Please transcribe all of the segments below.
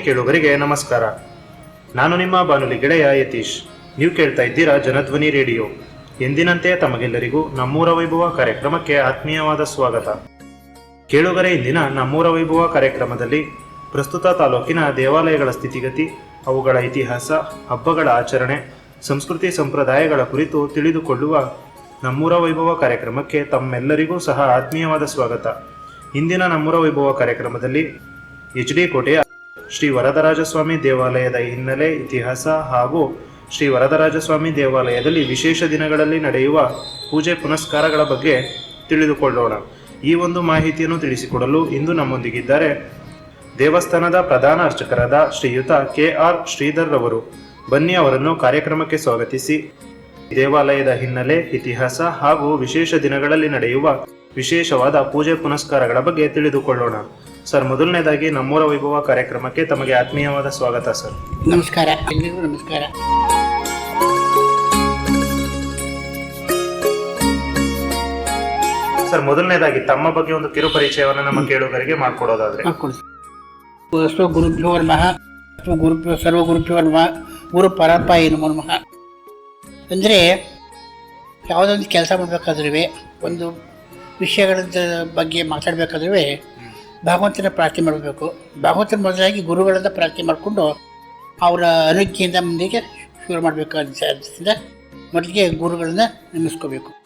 ಕೇಳುಗರಿಗೆ ನಮಸ್ಕಾರ. ನಾನು ನಿಮ್ಮ ಬಾನುಲಿ ಗೆಳೆಯ ಯತೀಶ್. ನೀವು ಕೇಳ್ತಾ ಇದ್ದೀರಾ ಜನಧ್ವನಿ ರೇಡಿಯೋ. ಎಂದಿನಂತೆ ತಮಗೆಲ್ಲರಿಗೂ ನಮ್ಮೂರ ವೈಭವ ಕಾರ್ಯಕ್ರಮಕ್ಕೆ ಆತ್ಮೀಯವಾದ ಸ್ವಾಗತ. ಕೇಳುಗರೆ, ಇಂದಿನ ನಮ್ಮೂರ ವೈಭವ ಕಾರ್ಯಕ್ರಮದಲ್ಲಿ ಪ್ರಸ್ತುತ ತಾಲೂಕಿನ ದೇವಾಲಯಗಳ ಸ್ಥಿತಿಗತಿ, ಅವುಗಳ ಇತಿಹಾಸ, ಹಬ್ಬಗಳ ಆಚರಣೆ, ಸಂಸ್ಕೃತಿ ಸಂಪ್ರದಾಯಗಳ ಕುರಿತು ತಿಳಿದುಕೊಳ್ಳುವ ನಮ್ಮೂರ ವೈಭವ ಕಾರ್ಯಕ್ರಮಕ್ಕೆ ತಮ್ಮೆಲ್ಲರಿಗೂ ಸಹ ಆತ್ಮೀಯವಾದ ಸ್ವಾಗತ. ಇಂದಿನ ನಮ್ಮೂರ ವೈಭವ ಕಾರ್ಯಕ್ರಮದಲ್ಲಿ ಎಚ್ ಡಿ ಕೋಟೆಯ ಶ್ರೀ ವರದರಾಜಸ್ವಾಮಿ ದೇವಾಲಯದ ಹಿನ್ನೆಲೆ ಇತಿಹಾಸ ಹಾಗೂ ಶ್ರೀ ವರದರಾಜಸ್ವಾಮಿ ದೇವಾಲಯದಲ್ಲಿ ವಿಶೇಷ ದಿನಗಳಲ್ಲಿ ನಡೆಯುವ ಪೂಜೆ ಪುನಸ್ಕಾರಗಳ ಬಗ್ಗೆ ತಿಳಿದುಕೊಳ್ಳೋಣ. ಈ ಒಂದು ಮಾಹಿತಿಯನ್ನು ತಿಳಿಸಿಕೊಡಲು ಇಂದು ನಮ್ಮೊಂದಿಗಿದ್ದಾರೆ ದೇವಸ್ಥಾನದ ಪ್ರಧಾನ ಅರ್ಚಕರಾದ ಶ್ರೀಯುತ ಕೆ ಆರ್ ಶ್ರೀಧರ್ ಅವರು ಬನ್ನಿ ಅವರನ್ನು ಕಾರ್ಯಕ್ರಮಕ್ಕೆ ಸ್ವಾಗತಿಸಿ. ದೇವಾಲಯದ ಹಿನ್ನೆಲೆ ಇತಿಹಾಸ ಹಾಗೂ ವಿಶೇಷ ದಿನಗಳಲ್ಲಿ ನಡೆಯುವ ವಿಶೇಷವಾದ ಪೂಜೆ ಪುನಸ್ಕಾರಗಳ ಬಗ್ಗೆ ತಿಳಿದುಕೊಳ್ಳೋಣ. ಸರ್ ಮೊದಲನೇದಾಗಿ ನಮ್ಮೂರ ವೈಭವ ಕಾರ್ಯಕ್ರಮಕ್ಕೆ ತಮಗೆ ಆತ್ಮೀಯವಾದ ಸ್ವಾಗತ ಸರ್. ನಮಸ್ಕಾರ. ಎಲ್ಲರಿಗೂ ನಮಸ್ಕಾರ. ಸರ್ ಮೊದಲನೇದಾಗಿ ತಮ್ಮ ಬಗ್ಗೆ ಒಂದು ಕಿರು ಪರಿಚಯವನ್ನು ನಮ್ಮ ಕೇಳುಗರಿಗೆ ಮಾಡಿಕೊಡೋದಾದ್ರೆ. ಗುರುಭ್ಯೋ ನಮಃ. ಗುರುಭ್ಯೋ ಸರ್ವ ಗುರುಭ್ಯೋ ನಮಃ. ಗುರು ಪರಪ್ಪ ಏನು ನಮಃ. ಅಂದರೆ ಯಾವುದೊಂದು ಕೆಲಸ ಮಾಡಬೇಕಾದ್ರೂ ಒಂದು ವಿಷಯಗಳ ಬಗ್ಗೆ ಮಾತಾಡಬೇಕಾದ್ರೂ ಭಗವಂತನ ಪ್ರಾರ್ಥನೆ ಮಾಡಬೇಕು. ಭಗವಂತನ ಮೊದಲಾಗಿ ಗುರುಗಳಿಂದ ಪ್ರಾರ್ಥನೆ ಮಾಡಿಕೊಂಡು ಅವರ ಅನುಜ್ಞೆಯಿಂದ ಮುಂದೆಗೆ ಶುರು ಮಾಡಬೇಕು ಅಂತ ಮೊದಲಿಗೆ ಗುರುಗಳನ್ನ ನೆನೆಸ್ಕೋಬೇಕು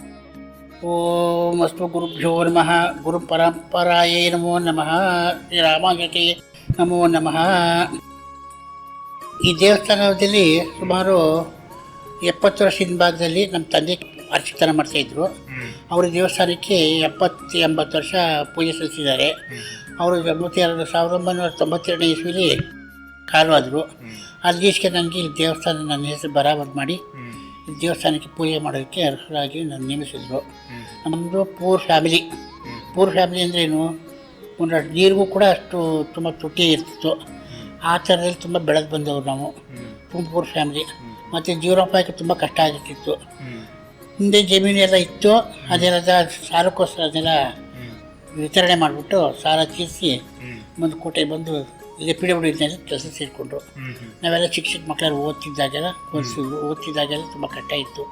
ಓಂ ಅಸ್ತು ಗುರುಭ್ಯೋ ನಮಃ. ಗುರು ಪರಂಪರಾಯೇ ನಮೋ ನಮಃ. ರಾಮಾಂಗಕ್ಕೆ ನಮೋ ನಮಃ. ಈ ದೇವಸ್ಥಾನದಲ್ಲಿ ಸುಮಾರು ಎಪ್ಪತ್ತು ವರ್ಷ ಭಾಗದಲ್ಲಿ ನಮ್ಮ ತಂದೆ ಅರ್ಚಕತನ ಮಾಡ್ತಾಯಿದ್ರು ಅವರು ದೇವಸ್ಥಾನಕ್ಕೆ ಎಪ್ಪತ್ತು ಎಂಬತ್ತು ವರ್ಷ ಪೂಜೆ ಸಲ್ಲಿಸಿದ್ದಾರೆ. ಅವರು ಎಂಬತ್ತೆರಡು ಸಾವಿರದ ಒಂಬೈನೂರ ತೊಂಬತ್ತೆರಡನೇ ಇಸ್ವಿಲಿ ಕಾಲವಾದರು. ಅಲ್ಲಿಗೆ ನನಗೆ ಈ ದೇವಸ್ಥಾನ ನನ್ನ ಹೆಸರು ಬರಾಬರ್ ಮಾಡಿ ದೇವಸ್ಥಾನಕ್ಕೆ ಪೂಜೆ ಮಾಡೋದಕ್ಕೆ ಅರ್ಹರಾಗಿ ನಾನು ನೇಮಿಸಿದ್ರು. ನಮ್ಮದು ಪೂರ್ ಫ್ಯಾಮಿಲಿ. ಪೂರ್ ಫ್ಯಾಮಿಲಿ ಅಂದ್ರೇನು ಒಂದು ನೀರಿಗೂ ಕೂಡ ಅಷ್ಟು ತುಂಬ ತುಟ್ಟಿ ಇರ್ತಿತ್ತು. ಆ ಥರದಲ್ಲಿ ತುಂಬ ಬೆಳೆದು ಬಂದವರು ನಾವು. ತುಂಬ ಪೂರ್ ಫ್ಯಾಮಿಲಿ. ಮತ್ತು ಜೀವನೋಪಾಯಕ್ಕೆ ತುಂಬ ಕಷ್ಟ ಆಗಿರ್ತಿತ್ತು ಹಿಂದೆ ಜಮೀನು ಎಲ್ಲ ಇತ್ತು ಅದೆಲ್ಲ ಸಾಲಕ್ಕೋಸ್ಕರ ಅದೆಲ್ಲ ವಿತರಣೆ ಮಾಡಿಬಿಟ್ಟು ಸಾಲ ತೀರಿಸಿ ಒಂದು ಕೋಟೆಗೆ ಬಂದು ಇಲ್ಲಿ ಪಿ ಡಬ್ಲ್ಯೂ ಕೆಲಸ ಸೇರಿಕೊಂಡ್ರು. ನಾವೆಲ್ಲ ಚಿಕ್ಕ ಚಿಕ್ಕ ಮಕ್ಕಳೆಲ್ಲ ಓದ್ತಿದ್ದಾಗೆಲ್ಲ ಓದಿಸಿದ್ರು ಓದ್ತಿದ್ದಾಗೆಲ್ಲ ತುಂಬ ಕಷ್ಟ ಇತ್ತು.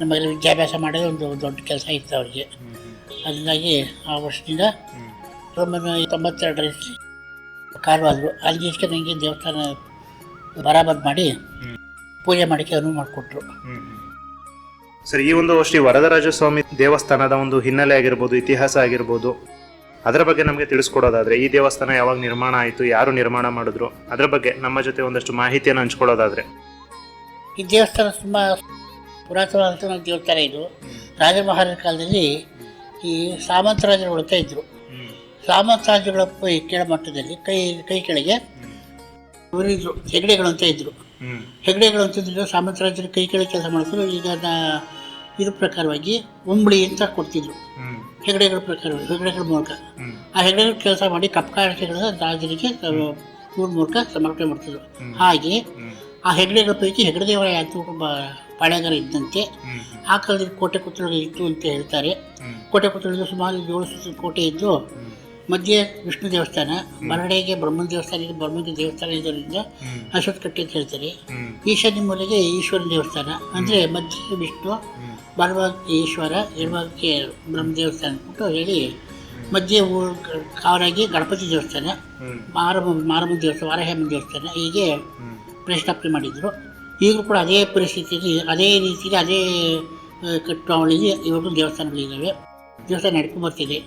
ನಮಗೆಲ್ಲ ವಿದ್ಯಾಭ್ಯಾಸ ಮಾಡೋದು ಒಂದು ದೊಡ್ಡ ಕೆಲಸ ಇತ್ತು ಅವ್ರಿಗೆ. ಅದರಿಂದಾಗಿ ಆ ವರ್ಷದಿಂದ ಒಂಬೈನೂರ ತೊಂಬತ್ತೆರಡರಲ್ಲಿ ಕಾರವಾದರು ಅಲ್ಲಿ ಇಷ್ಟೇ ನನಗೆ ದೇವಸ್ಥಾನ ಬರಾಬರ್ ಮಾಡಿ ಪೂಜೆ ಮಾಡೋಕ್ಕೆ ಅನುವು ಮಾಡಿಕೊಟ್ರು. ಸರ್ ಈ ಒಂದು ಶ್ರೀ ವರದರಾಜ ಸ್ವಾಮಿ ದೇವಸ್ಥಾನದ ಒಂದು ಹಿನ್ನೆಲೆ ಆಗಿರ್ಬೋದು ಇತಿಹಾಸ ಆಗಿರ್ಬೋದು ಅದರ ಬಗ್ಗೆ ನಮಗೆ ತಿಳಿಸ್ಕೊಡೋದಾದ್ರೆ ಈ ದೇವಸ್ಥಾನ ಯಾವಾಗ ನಿರ್ಮಾಣ ಆಯಿತು ಯಾರು ನಿರ್ಮಾಣ ಮಾಡಿದ್ರು ಅದರ ಬಗ್ಗೆ ನಮ್ಮ ಜೊತೆ ಒಂದಷ್ಟು ಮಾಹಿತಿಯನ್ನು ಹಂಚ್ಕೊಳ್ಳೋದಾದ್ರೆ. ಈ ದೇವಸ್ಥಾನ ತುಂಬ ಪುರಾತನವಾದಂಥ ದೇವಸ್ಥಾನ ಇದು. ರಾಜ ಮಹಾರಾಜರ ಕಾಲದಲ್ಲಿ ಈ ಸಾಮಂತರಾಜರು ಉಳ್ತಾ ಇದ್ದರು ಸಾಮಂತರಾಜಗಳ ಈ ಕೆಳಮಟ್ಟದಲ್ಲಿ ಕೈ ಕೈ ಕೆಳಗೆ ಇವರಿದ್ರು ಹೆಗಡೆಗಳು ಅಂತ ಇದ್ದರು ಹೆಗಡೆಗಳು ಅಂತಿದ್ರು ಸಾಮಂತರಾಜರ ಕೈ ಕೆಳಗೆ ಕೆಲಸ ಮಾಡಿದ್ರು ಈಗ ಇದ್ರ ಪ್ರಕಾರವಾಗಿ ಉಂಬಳಿ ಅಂತ ಕೊಡ್ತಿದ್ರು. ಹೆಗಡೆಗಳ ಪ್ರಕಾರವಾಗಿ ಹೆಗಡೆಗಳ ಮೂಲಕ. ಆ ಹೆಗಡೆಗಳ ಕೆಲಸ ಮಾಡಿ ಕಪ್ಕಾರಿಕೆಗಳನ್ನ ರಾಜರಿಗೆ ಊರ ಮೂಲಕ ಸಮರ್ಪಣೆ ಮಾಡ್ತಿದ್ರು. ಹಾಗೆ ಆ ಹೆಗಡೆಗಳ ಪೈಕಿ ಹೆಗಡೆದೇವರ ಯಾತು ಒಬ್ಬ ಪಾಳೆಗಾರ ಇದ್ದಂತೆ. ಆ ಕಾಲದಲ್ಲಿ ಕೋಟೆ ಕುತ್ತಲ ಇತ್ತು ಅಂತ ಹೇಳ್ತಾರೆ. ಕೋಟೆ ಕುತ್ತಳಿಗೆ ಸುಮಾರು ಏಳು ಸುತ್ತ ಕೋಟೆ ಇದ್ದು ಮಧ್ಯೆ ವಿಷ್ಣು ದೇವಸ್ಥಾನ ಬರಡೆಗೆ ಬ್ರಹ್ಮನ ಇದೆ ಬ್ರಹ್ಮನ ದೇವಸ್ಥಾನ ಇದರಿಂದ ಅಶ್ವತ್ ಕಟ್ಟಿ ಅಂತ ಹೇಳ್ತಾರೆ. ಈಶಾನ್ಯ ಮೂಲೆಗೆ ಈಶ್ವರ ದೇವಸ್ಥಾನ ಅಂದರೆ ಮಧ್ಯೆ ವಿಷ್ಣು ಬಲಭಾಗಕ್ಕೆ ಈಶ್ವರ ಎಡಭಾಗಕ್ಕೆ ಬ್ರಹ್ಮ ದೇವಸ್ಥಾನ ಅಂದ್ಬಿಟ್ಟು ಹೇಳಿ ಮಧ್ಯೆ ಊರು ಕಾವರಾಗಿ ಗಣಪತಿ ದೇವಸ್ಥಾನ ಮಾರಮ್ಮ ಮಾರಮ್ಮ ದೇವಸ್ಥಾನ ವಾರಹೇಮ ದೇವಸ್ಥಾನ ಹೀಗೆ ಪ್ರತಿಷ್ಠಾಪನೆ ಮಾಡಿದರು. ಈಗಲೂ ಕೂಡ ಅದೇ ಪರಿಸ್ಥಿತಿಯಲ್ಲಿ ಅದೇ ರೀತಿಯಲ್ಲಿ ಅದೇ ಆ, ಕಟ್ಟಾವಳಿಗೆ ಇವಾಗಲೂ ದೇವಸ್ಥಾನಗಳಿದ್ದಾವೆ. ದೇವಸ್ಥಾನ ನಡ್ಕೊಂಡು ಬರ್ತಿದೆ.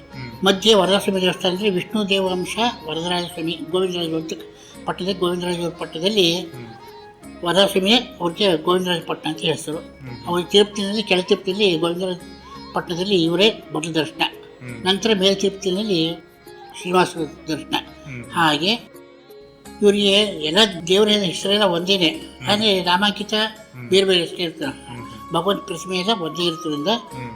ಮಧ್ಯೆ ವರದಸ್ವಾಮಿ ದೇವಸ್ಥಾನ ಅಂದರೆ ವಿಷ್ಣು ದೇವಾಂಶ ವರದರಾಜ ಸ್ವಾಮಿ ಗೋವಿಂದರಾಜ ಪಟ್ಟದ ಗೋವಿಂದರಾಜ ಪಟ್ಟದಲ್ಲಿ ವರದಸ್ವಾಮಿ ಅವ್ರಿಗೆ ಗೋವಿಂದರಾಜ ಪಟ್ಟಣ ಅಂತ ಹೆಸರು. ಅವ್ರ ತಿರುಪತಿನಲ್ಲಿ ಕೆಳ ತಿರುಪತಿಯಲ್ಲಿ ಗೋವಿಂದರಾಜ ಪಟ್ಟಣದಲ್ಲಿ ಇವರೇ ಮೊದಲ ದರ್ಶನ. ನಂತರ ಮೇಲ್ ತಿರುಪತಿನಲ್ಲಿ ಶ್ರೀನಿವಾಸ ದರ್ಶನ. ಹಾಗೆ ಇವರಿಗೆ ಎಲ್ಲ ದೇವರ ಹೆಸರೆಲ್ಲ ಒಂದೇನೆ ಅಂದರೆ ರಾಮಾಂಕಿತ ಬೇರೆ ಬೇರೆ ಹೆಸರು ಇರ್ತಾರೆ. ಭಗವಂತ ಪ್ರತಿಮೆ ಎಲ್ಲ ಒಂದೇ ಇರೋದ್ರಿಂದ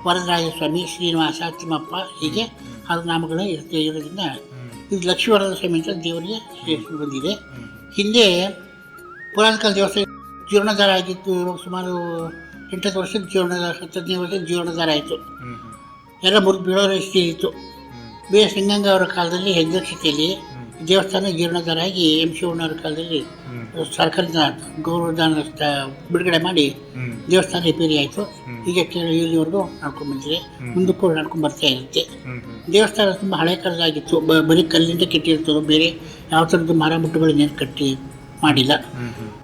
ವರದರಾಜ ಸ್ವಾಮಿ ಶ್ರೀನಿವಾಸ ತಿಮ್ಮಪ್ಪ ಹೀಗೆ ಹಲವು ನಾಮಗಳು ಇರುತ್ತೆ ಇರೋದ್ರಿಂದ ಇದು ಲಕ್ಷ್ಮೀ ವರದ ಸ್ವಾಮಿ ಅಂತ ದೇವರಿಗೆ ಹೆಸರು ಬಂದಿದೆ. ಹಿಂದೆ ಪುರಾಣ ಕಾಲ ದೇವಸ್ಥಾನ ಜೀರ್ಣೋದ್ಧಾರ ಆಗಿತ್ತು. ಇವಾಗ ಸುಮಾರು ಎಂಟತ್ತು ವರ್ಷದ ಜೀರ್ಣೋದ್ಧಾರ ಹತ್ತನೇ ವರ್ಷದ ಜೀರ್ಣೋದ್ಧಾರ ಆಯಿತು. ಎಲ್ಲ ಮುರಿದು ಬೀಳೋ ಸ್ಥಿತಿ ಇತ್ತು. ಬಿ ಎಸ್ ಲಿಂಗಂಗ ಅವರ ಕಾಲದಲ್ಲಿ ಹೆಗ್ಗಕ್ಷತೆಯಲ್ಲಿ ದೇವಸ್ಥಾನ ಜೀರ್ಣೋದ್ಧಾರ ಆಗಿ ಎಂ ಶಿವಣ್ಣವ್ರ ಕಾಲದಲ್ಲಿ ಹ್ಮ್. ಸರ್ಕಾರದ ಗೌರವದಾನ ಬಿಡುಗಡೆ ಮಾಡಿ ದೇವಸ್ಥಾನ ರಿಪೇರಿ ಆಯಿತು. ಈಗ ಕೇಳಿ ಇಲ್ಲಿವರೆಗೂ ನಡ್ಕೊಂಡು ಬಂದಿದೆ. ಮುಂದಕ್ಕೂ ನಡ್ಕೊಂಡು ಬರ್ತಾ ಇರುತ್ತೆ. ದೇವಸ್ಥಾನ ತುಂಬ ಹಳೆ ಕಾಲದಾಗಿತ್ತು ಬ ಬರೀ ಕಲ್ಲಿಂದ ಕೆಟ್ಟಿರ್ತದೆ ಬೇರೆ ಯಾವ ಥರದ್ದು ಮರ ಮುಟ್ಟುಗಳನ್ನೇನು ಕಟ್ಟಿ ಮಾಡಿಲ್ಲ.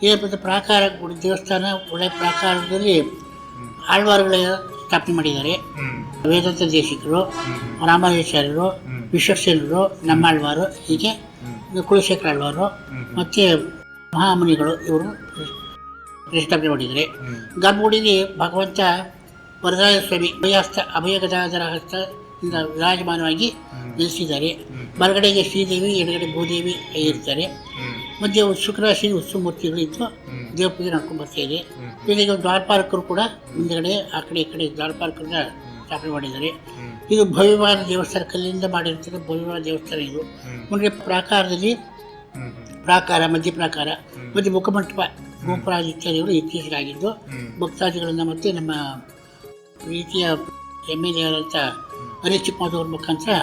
ಇದರ ಹ್ಮ್. ಪ್ರಾಕಾರ ಗುಡಿ ದೇವಸ್ಥಾನ ಒಳ್ಳೆ ಪ್ರಾಕಾರದಲ್ಲಿ ಆಳ್ವಾರುಗಳ ಸ್ಥಾಪನೆ ಮಾಡಿದ್ದಾರೆ. ವೇದಾಂತ ದೇಶಿಕರು ರಾಮದೇಶ್ವರರು ರಾಮಾಚಾರ್ಯರು. ವಿಶ್ವಸೇನರು ನಮ್ಮಾಳ್ವಾರು ಹೀಗೆ ಕುಲಶೇಖರ ಆಳ್ವಾರು ಮತ್ತು ಮಹಾಮುನಿಗಳು ಇವರು ಪ್ರತಿಷ್ಠಾಪನೆ ಮಾಡಿದ್ದಾರೆ. ಗರ್ಭಗುಡಿಲಿ ಭಗವಂತ ವರದಾಯ ಸ್ವಾಮಿ ಅಭಯಸ್ಥ ಅಭಯ ಗದಾಧರ ಹಸ್ತ ವಿರಾಜಮಾನವಾಗಿ ನೆಲೆಸಿದ್ದಾರೆ. ನಿಲ್ಲಿಸಿದ್ದಾರೆ ಮರಗಡೆಗೆ ಬಲಗಡೆಗೆ ಶ್ರೀದೇವಿ ಎಡಗಡೆ ಭೂದೇವಿ ಇರ್ತಾರೆ ಮಧ್ಯೆ ಮಧ್ಯೆ ಶುಕ್ರರಾಶಿ ಉತ್ಸವಮೂರ್ತಿಗಳು ಇದ್ದು ಇತ್ತು. ದೇವ್ರ ಪೂಜೆ ನಡ್ಕೊಂಡು ಬರ್ತಾ ಇದೆ. ಜೊತೆಗೆ ದ್ವಾರಪಾಲಕರು ಕೂಡ ಮುಂದಗಡೆ ಆ ಕಡೆ ಈ ಕಡೆ ದ್ವಾರಪಾಲಕರನ್ನ ಸ್ಥಾಪನೆ ಮಾಡಿದ್ದಾರೆ. ಇದು ಭವ್ಯವಾದ ದೇವಸ್ಥಾನ ಕಲ್ಲಿಂದ ಮಾಡಿರ್ತಾರೆ ಭವ್ಯವಾದ ದೇವಸ್ಥಾನ ಇದು. ಮುಂದೆ ಪ್ರಾಕಾರದಲ್ಲಿ ಪ್ರಾಕಾರ ಮಧ್ಯ ಪ್ರಾಕಾರ ಮತ್ತು ಮುಖಮಂಟಪ ಗೋಪುರ ಇತ್ಯಾದಿಗಳು ಇತ್ತೀಚೆಗಾಗಿದ್ದು ಭಕ್ತಾದಿಗಳನ್ನು ಮತ್ತು ನಮ್ಮ ರೀತಿಯ ಎಂ ಎಲ್ ಎ ಆದಂಥ ಚಿಕ್ಕಮದವ್ರ ಮುಖಾಂತರ.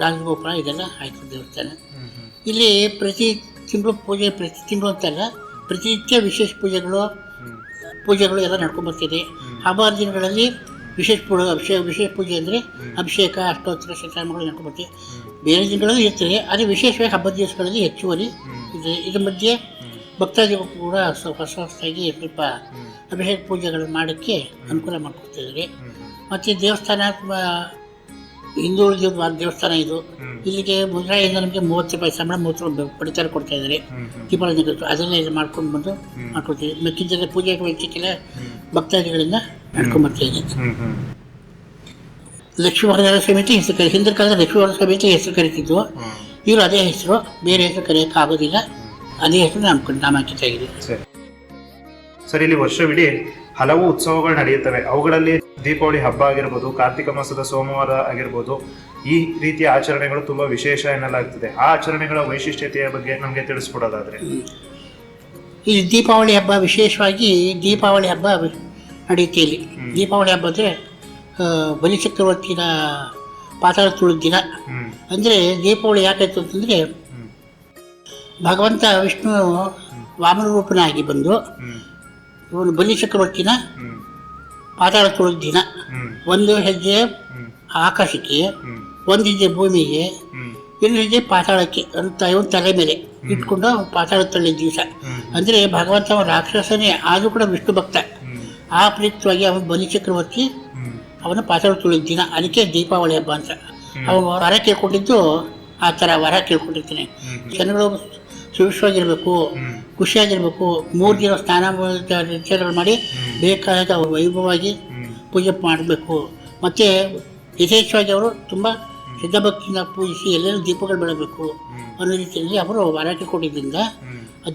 ರಾಜಗೋಪುರ ಇದೆಲ್ಲ ಆಯಿತು ದೇವಸ್ಥಾನ. ಇಲ್ಲಿ ಪ್ರತಿ ತಿಂಗಳು ಪೂಜೆ ಪ್ರತಿ ತಿಂಗಳು ಅಂತಲ್ಲ ಪ್ರತಿನಿತ್ಯ ವಿಶೇಷ ಪೂಜೆಗಳು ಪೂಜೆಗಳು ಎಲ್ಲ ನಡ್ಕೊಂಡು ಬರ್ತಿದೆ. ಹಬ್ಬ ದಿನಗಳಲ್ಲಿ ವಿಶೇಷ ಪೂಜೆ ಅಭಿಷೇಕ ವಿಶೇಷ ಪೂಜೆ ಅಂದರೆ ಅಭಿಷೇಕ ಅಷ್ಟೋತ್ತರ ಶತನಾಮಗಳು ನಡ್ಕೊಂಡು ಬರ್ತೀವಿ ಬೇರೆ ದಿನಗಳಲ್ಲಿ ಇರ್ತದೆ ಆದರೆ ವಿಶೇಷವಾಗಿ ಹಬ್ಬದ ದಿವಸಗಳಲ್ಲಿ ಹೆಚ್ಚುವರಿ. ಇದೆ ಇದ್ರ ಮಧ್ಯೆ ಭಕ್ತಾದಿಗಳು ಕೂಡ ಹೊಸ ಹೊಸದಾಗಿ ಸ್ವಲ್ಪ ಅಭಿಷೇಕ ಪೂಜೆಗಳು ಮಾಡೋಕ್ಕೆ ಅನುಕೂಲ ಮಾಡಿಕೊಡ್ತಿದ್ದಾರೆ. ಮತ್ತು ದೇವಸ್ಥಾನ ತುಂಬ ಹಿಂದುಳಿದ ದೇವಸ್ಥಾನ ಇದು. ಇಲ್ಲಿಗೆ ಮುಜರಾಯಿಂದ ನಮಗೆ ಮೂವತ್ತು ರೂಪಾಯಿ ಸಂಬಳ ಮೂವತ್ತು ರೂಪಾಯಿ ಪಡಿತರ ಕೊಡ್ತಾ ಇದ್ದಾರೆ. ದೀಪಾವಳಿ ನಿಗತ್ತು ಅದನ್ನೇ ಇದು ಮಾಡ್ಕೊಂಡು ಬಂದು ಮಾಡ್ಕೊಡ್ತೀವಿ ಮೆಕ್ಕಿದ್ದರೆ ಪೂಜೆ ವೈದ್ಯಕ್ಕೆಲ್ಲ ಭಕ್ತಾದಿಗಳಿಂದ ನಡ್ಕೊಂಡು ಬರ್ತಾ ಇದೆ ಲಕ್ಷ್ಮೀವರದಾರ ಸಮಿತಿ ಹೆಸರು ಕರಿ ಹಿಂದಿನ ಕಾಲದ ಲಕ್ಷ್ಮೀವರ ಸಮಿತಿ ಹೆಸರು ಕರಿತಿದ್ವು. ಇವರು ಅದೇ ಹೆಸರು. ಬೇರೆ ಹೆಸರು ಕರೆಯೋಕೆ ಆಗೋದಿಲ್ಲ. ಅದೇ ಹೆಸರು ನಮ್ಕೊಂಡು ನಾಮಾಂಕಿತ ಆಗಿದೆ. ಸರಿ. ಸರ್ ಇಲ್ಲಿ ವರ್ಷವಿಡೀ ಹಲವು ಉತ್ಸವಗಳು ನಡೆಯುತ್ತವೆ. ಅವುಗಳಲ್ಲಿ ದೀಪಾವಳಿ ಹಬ್ಬ ಆಗಿರ್ಬೋದು ಕಾರ್ತಿಕ ಮಾಸದ ಸೋಮವಾರ ಆಗಿರ್ಬೋದು ಈ ರೀತಿಯ ಆಚರಣೆಗಳು ತುಂಬಾ ವಿಶೇಷ ಎನ್ನಲಾಗ್ತದೆ. ಆ ಆಚರಣೆಗಳ ವೈಶಿಷ್ಟ್ಯತೆಯ ಬಗ್ಗೆ ನಮಗೆ ತಿಳಿಸ್ಕೊಡೋದಾದರೆ. ಈ ದೀಪಾವಳಿ ಹಬ್ಬ ವಿಶೇಷವಾಗಿ ದೀಪಾವಳಿ ಹಬ್ಬ ನಡೆಯುತ್ತೆ ಇಲ್ಲಿ ದೀಪಾವಳಿ ಹಬ್ಬ ಅಂದರೆ ಬಲಿಚಕ್ರವರ್ತಿನ ಪಾತಾಳ ತುಳಿದ ದಿನ. ಅಂದರೆ ದೀಪಾವಳಿ ಯಾಕಾಯ್ತು ಅಂತಂದರೆ ಭಗವಂತ ವಿಷ್ಣು ವಾಮನ ರೂಪನಾಗಿ ಬಂದು ಇವನು ಬಲಿ ಚಕ್ರವರ್ತಿನ ತುಳಿದ ದಿನ. ಒಂದು ಹೆಜ್ಜೆ ಆಕಾಶಕ್ಕೆ ಒಂದು ಹೆಜ್ಜೆ ಭೂಮಿಗೆ ಇನ್ನು ಇನ್ನೊಂದು ಹೆಜ್ಜೆ ಪಾತಾಳಕ್ಕೆ ಅಂತ ಇವನ್ ತಲೆ ಮೇಲೆ ಇಟ್ಕೊಂಡು ಪಾತಾಳ ತಳ್ಳಿದ ದಿವಸ. ಅಂದರೆ ಭಗವಂತ ಅವನ ರಾಕ್ಷಸನೇ ಆದರೂ ಕೂಡ ವಿಷ್ಣು ಭಕ್ತ. ಆ ಪ್ರೀತವಾಗಿ ಅವನು ಬಲಿ ಚಕ್ರವರ್ತಿ ಅವನ ಪಾತಾಳ ತುಳಿದ ದಿನ. ಅದಕ್ಕೆ ದೀಪಾವಳಿ ಹಬ್ಬ ಅಂತ. ಅವನು ವರ ಕೇಳ್ಕೊಂಡಿದ್ದು ಆ ಥರ ವರ ಕೇಳ್ಕೊಂಡಿರ್ತಾನೆ. ಜನಗಳು ಸುಭಿಕ್ಷವಾಗಿರ್ಬೇಕು ಖುಷಿಯಾಗಿರಬೇಕು ಮೂರು ದಿನ ಸ್ನಾನ ವಿಚಾರಗಳು ಮಾಡಿ ಬೇಕಾದ ವೈಭವವಾಗಿ ಪೂಜೆ ಮಾಡಬೇಕು. ಮತ್ತು ಯಥೇಚ್ಛವಾಗಿ ಅವರು ತುಂಬ ಶ್ರದ್ಧಾಭಕ್ತಿಯಿಂದ ಪೂಜಿಸಿ ಎಲ್ಲೆಲ್ಲೂ ದೀಪಗಳು ಬೆಳಗಬೇಕು ಅನ್ನೋ ರೀತಿಯಲ್ಲಿ ಅವರು ವರಕ್ಕೆ ಕೊಟ್ಟಿದ್ದರಿಂದ